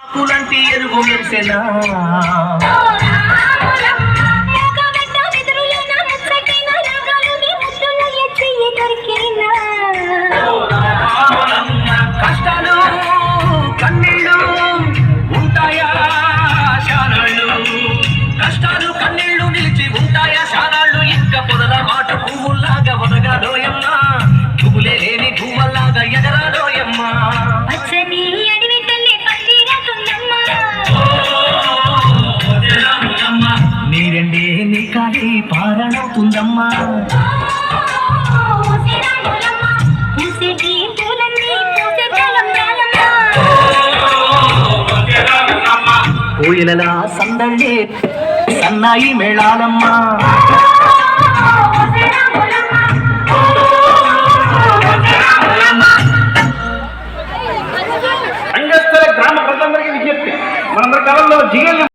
குழந்தை எருகும் என் செல்லா. నీ కాలి పారణవుతుందమ్మా కోయిలలా సందళ్ళే సన్నాయి మేళాలమ్మా. రంగస్థల గ్రామ ప్రజలందరికీ విజ్ఞప్తి. మనందరి కాలంలో జిఎల్